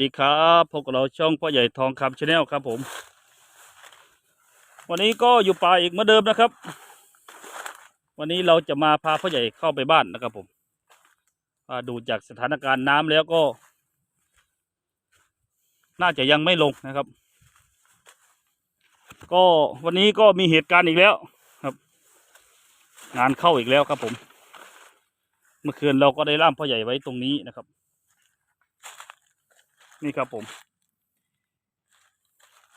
ดีครับพบกับเราช่องพ่อใหญ่ทองคำชาแนลครับผม วันนี้ก็อยู่ป่าอีกเหมือนเดิมนะครับ วันนี้เราจะมาพาพ่อใหญ่เข้าไปบ้านนะครับผมอ่าดูจากสถานการณ์น้ำแล้วก็ น่าจะยังไม่ลงนะครับ ก็วันนี้ก็มีเหตุการณ์อีกแล้วครับ งานเข้าอีกแล้วครับผม เมื่อคืนเราก็ได้ล่ามพ่อใหญ่ไว้ตรงนี้นะครับ นี่ครับผม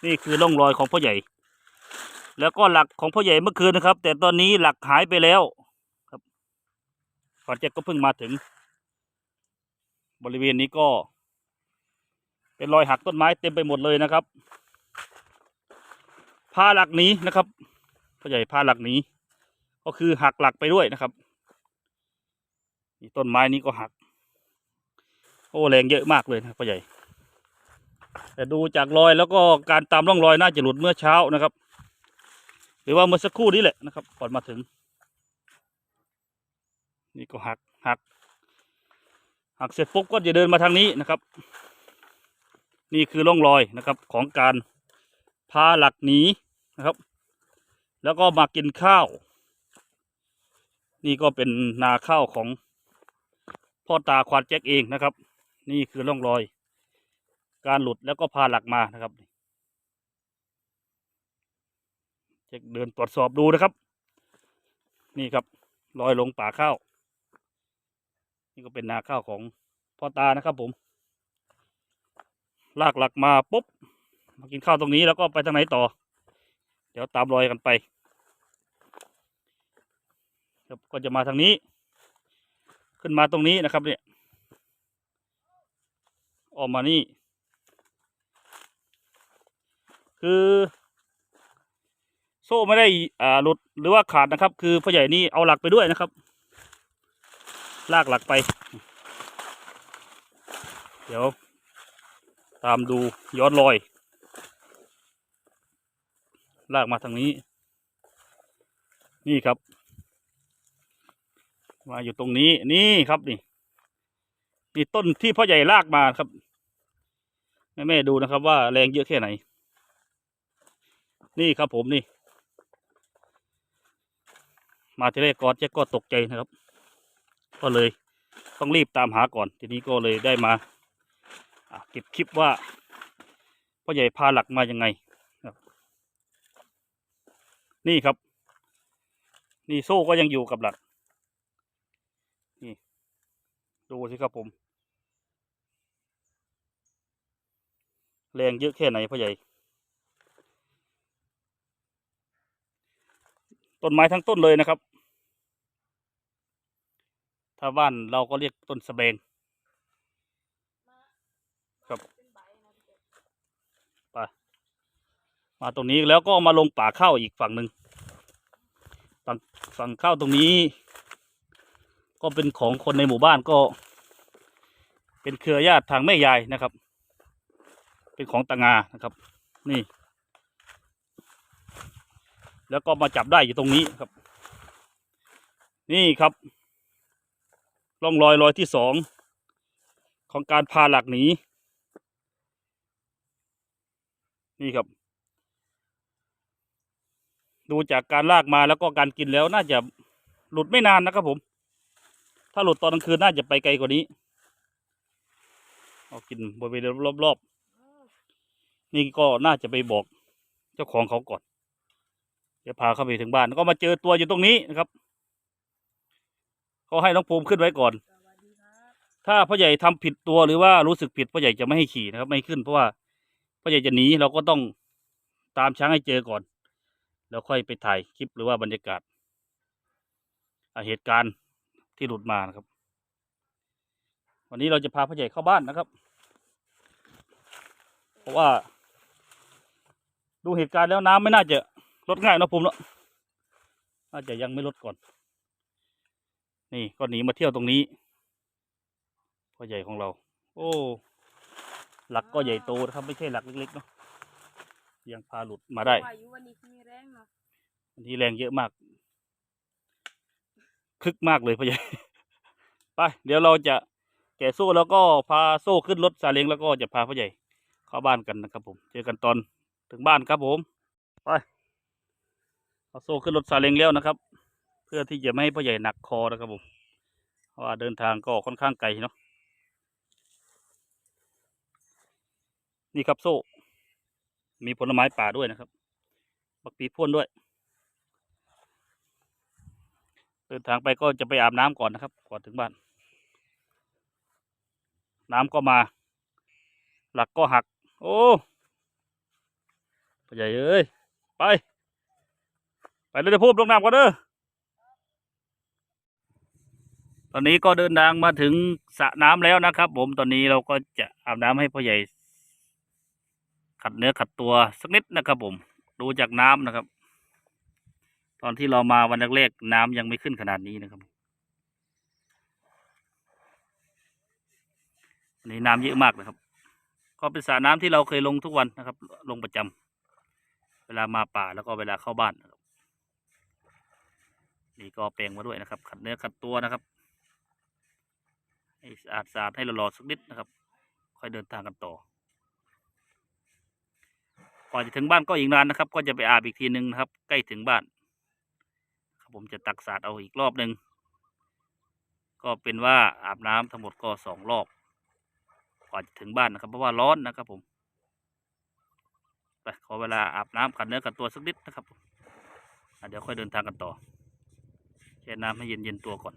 นี่คือร่องรอยของพ่อใหญ่ แล้วก็หลักของพ่อใหญ่เมื่อคืนนะครับ แต่ตอนนี้หลักหายไปแล้วครับขอนแจ็คก็เพิ่งมาถึง บริเวณนี้ก็ เป็นรอยหักต้นไม้เต็มไปหมดเลยนะครับพาหลักนี้นะครับพ่อใหญ่พาหลักนี้ ก็คือหักหลักไปด้วยนะครับต้นไม้นี้ก็หัก โอ้แรงเยอะมากเลยนะพ่อใหญ่ แต่ดูจากรอยแล้วก็การตามร่องรอยน่าจะหลุดเมื่อเช้านะครับ หรือว่าเมื่อสักครู่นี้แหละนะครับ ก่อนมาถึง นี่ก็หักหักหักเสร็จปุ๊บก็จะเดินมาทางนี้นะครับ นี่คือร่องรอยนะครับของการพาหลักหนีนะครับ แล้วก็มากินข้าว นี่ก็เป็นนาข้าวของพ่อตาควานแจ็คเองนะครับ นี่คือร่องรอย การหลุดแล้วก็พาหลักมานะครับจะเดินตรวจสอบดูนะครับ นี่ครับรอยลงป่าข้าวนี่ก็เป็นนาข้าวของพ่อตานะครับผม ลากหลักมาปุ๊บมากินข้าวตรงนี้แล้วก็ไปทางไหนต่อ เดี๋ยวตามรอยกันไปครับก็จะมาทางนี้ ขึ้นมาตรงนี้นะครับเนี่ยออกมานี่ คือ โซ่ไม่ได้อ่าหลุดหรือว่าขาดนะครับ คือพ่อใหญ่นี่เอาหลักไปด้วยนะครับ ลากหลักไป เดี๋ยว ตามดูย้อนรอย ลากมาทางนี้ นี่ครับ มาอยู่ตรงนี้นี่ครับนี่นี่ต้นที่พ่อใหญ่ลากมาครับแม่แม่ดูนะครับว่าแรงเยอะแค่ไหน นี่ครับผมนี่ มาทีแรกกอนแจ็คก็ตกใจนะครับ ก็เลยต้องรีบตามหาก่อน ทีนี้ก็เลยได้มาเก็บคลิปว่าพ่อใหญ่พาหลักมายังไงครับนี่ครับ นี่โซ่ก็ยังอยู่กับหลัก นี่ ดูสิครับผม แรงเยอะแค่ไหนพ่อใหญ่ ต้นไม้ทั้งต้นเลยนะครับ ถ้าบ้านเราก็เรียกต้นสะเบงครับไปมาตรงนี้แล้วก็มาลงป่าข้าวอีกฝั่งหนึ่งฝั่งฝั่งข้าวตรงนี้ ก็เป็นของคนในหมู่บ้านก็ เป็นเครือญาติทางแม่ยายนะครับ เป็นของตางานะครับ นี่ แล้วก็มาจับได้อยู่ตรงนี้ครับ นี่ครับร่องรอยรอยที่สองของการพาหลักหนีนี่ครับ ดูจากการลากมาแล้วก็การกินแล้วน่าจะหลุดไม่นานนะครับผม ถ้าหลุดตอนกลางคืนน่าจะไปไกลกว่านี้เอากินบริเวณรอบๆนี่ก็น่าจะไปบอกเจ้าของเขาก่อน เดี๋ยวพาเข้าไปถึงบ้านแล้วก็มาเจอตัวอยู่ตรงนี้นะครับก็ให้น้องภูมิขึ้นไว้ก่อน ถ้าพ่อใหญ่ทำผิดตัวหรือว่ารู้สึกผิดพ่อใหญ่จะไม่ให้ขี่นะครับ ไม่ขึ้นเพราะว่าพ่อใหญ่จะหนีเราก็ต้องตามช้างให้เจอก่อน แล้วค่อยไปถ่ายคลิปหรือว่าบรรยากาศเหตุการณ์ที่หลุดมานะครับ วันนี้เราจะพาพ่อใหญ่เข้าบ้านนะครับ เพราะว่า ดูเหตุการณ์แล้วน้ำไม่น่าจะ ลดง่ายเนอะภูมิเนาะน่าจะยังไม่ลดก่อน นี่ก็หนีมาเที่ยวตรงนี้พ่อใหญ่ของเรา โอ้ หลักก็ใหญ่โตนะครับไม่ใช่หลักเล็กๆเนาะยังพาหลุดมาได้ว่าอยู่วันนี้มีแรงเนาะวันนี้แรงเยอะมาก คึกมากเลยพ่อใหญ่ ไป เดี๋ยวเราจะแกะโซ่แล้วก็พาโซ่ขึ้นรถซาเล้งแล้วก็จะพาพ่อใหญ่เข้าบ้านกันนะครับผม เจอกันตอนถึงบ้านครับผม ไป เอาโซ่ขึ้นรถซาเล้งแล้วนะครับ เพื่อที่จะไม่ให้พ่อใหญ่หนักคอนะครับผมเพราะว่าเดินทางก็ค่อนข้างไกลเนาะนี่ครับโซ่ มีผลไม้ป่าด้วยนะครับบักปีพ่นด้วย เดินทางไปก็จะไปอาบน้ำก่อนนะครับ ก่อนถึงบ้าน น้ำก็มา หลักก็หัก โอ้พ่อใหญ่เอ้ย ไป ไปเลยเดี๋ยวพูดลงน้ำก่อนเด้อตอนนี้ก็เดินทางมาถึงสระน้ำแล้วนะครับ ผมตอนนี้เราก็จะอาบน้ำให้พ่อใหญ่ ขัดเนื้อขัดตัวสักนิดนะครับ ผม ดูจากน้ำนะครับ ตอนที่เรามาวันแรกๆน้ำยังไม่ขึ้นขนาดนี้นะครับอันนี้น้ำเยอะมากนะครับ ก็เป็นสระน้ำที่เราเคยลงทุกวันนะครับ ลงประจำเวลามาป่าแล้วก็เวลาเข้าบ้าน นี่ก็แปลงมาด้วยนะครับ ขัดเนื้อขัดตัวนะครับให้สะอาดสะอาดให้หล่อๆสักนิดนะครับ ค่อยเดินทางกันต่อก่อนจะถึงบ้านก็อีกนานนะครับ ก็จะไปอาบอีกทีหนึ่งนะครับ ใกล้ถึงบ้านครับผมจะตักสาดเอาอีกรอบหนึ่งก็เป็นว่าอาบน้ำทั้งหมดก็สองรอบก่อนจะถึงบ้านนะครับ เพราะว่าร้อนนะครับผมไปขอเวลาอาบน้ำขัดเนื้อขัดตัวสักนิดนะครับเดี๋ยวค่อยเดินทางกันต่อ ช่น้ำให้เย็นๆตัวก่อน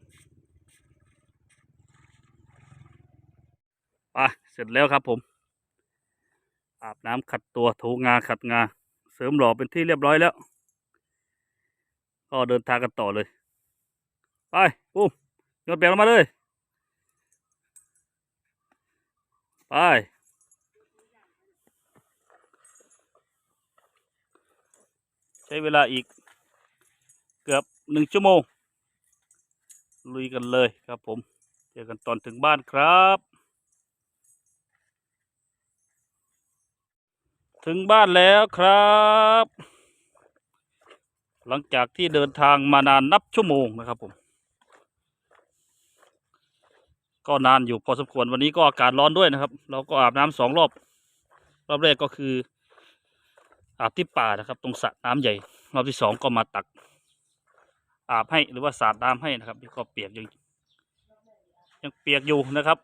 ไปเสร็จแล้วครับผม อาบน้ำขัดตัวถูงาขัดงา เสริมหล่อเป็นที่เรียบร้อยแล้ว ก็เดินทางกันต่อเลย ไปปุ้มโยนแปลงลงมาเลย ไปใช้เวลาอีกเกือบหนึ่งชั่วโมง ลุยกันเลยครับผม เจอกันตอนถึงบ้านครับ ถึงบ้านแล้วครับ หลังจากที่เดินทางมานานนับชั่วโมงนะครับผม ก็นานอยู่พอสมควรวันนี้ก็อากาศร้อนด้วยนะครับ เราก็อาบน้ำสองรอบ รอบแรกก็คืออาบที่ป่านะครับ ตรงสระน้ำใหญ่ รอบที่สองก็มาตัก อาบให้หรือว่าสาดน้ำให้นะครับก็เปียกยังยังเปียกอยู่นะครับ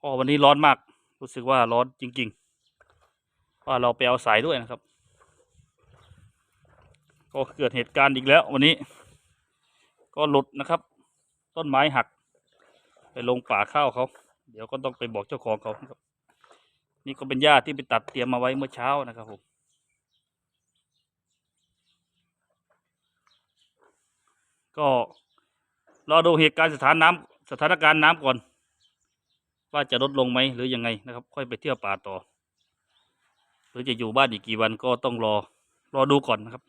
ก็วันนี้ร้อนมาก รู้สึกว่าร้อนจริงๆว่าเราไปเอาสายด้วยนะครับ ก็เกิดเหตุการณ์อีกแล้ว วันนี้ ก็หลุดนะครับ ต้นไม้หัก ไปลงป่าข้าวเขาเดี๋ยวก็ต้องไปบอกเจ้าของเขาครับ นี่ก็เป็นหญ้าที่ไปตัดเตรียมมาไว้เมื่อเช้านะครับผม ก็รอดูเหตุการณ์สถานน้ำสถานการณ์น้ำก่อน ว่าจะลดลงไหมหรือยังไงนะครับ ค่อยไปเที่ยวป่าต่อ หรือจะอยู่บ้านอีกกี่วันก็ต้องรอรอดูก่อนนะครับ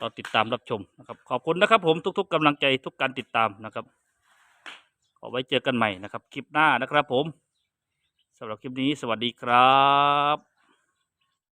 รอติดตามรับชมนะครับ ขอบคุณนะครับผมทุก ๆกำลังใจทุกการติดตามนะครับขอไว้เจอกันใหม่นะครับ คลิปหน้านะครับผมสำหรับคลิปนี้สวัสดีครับ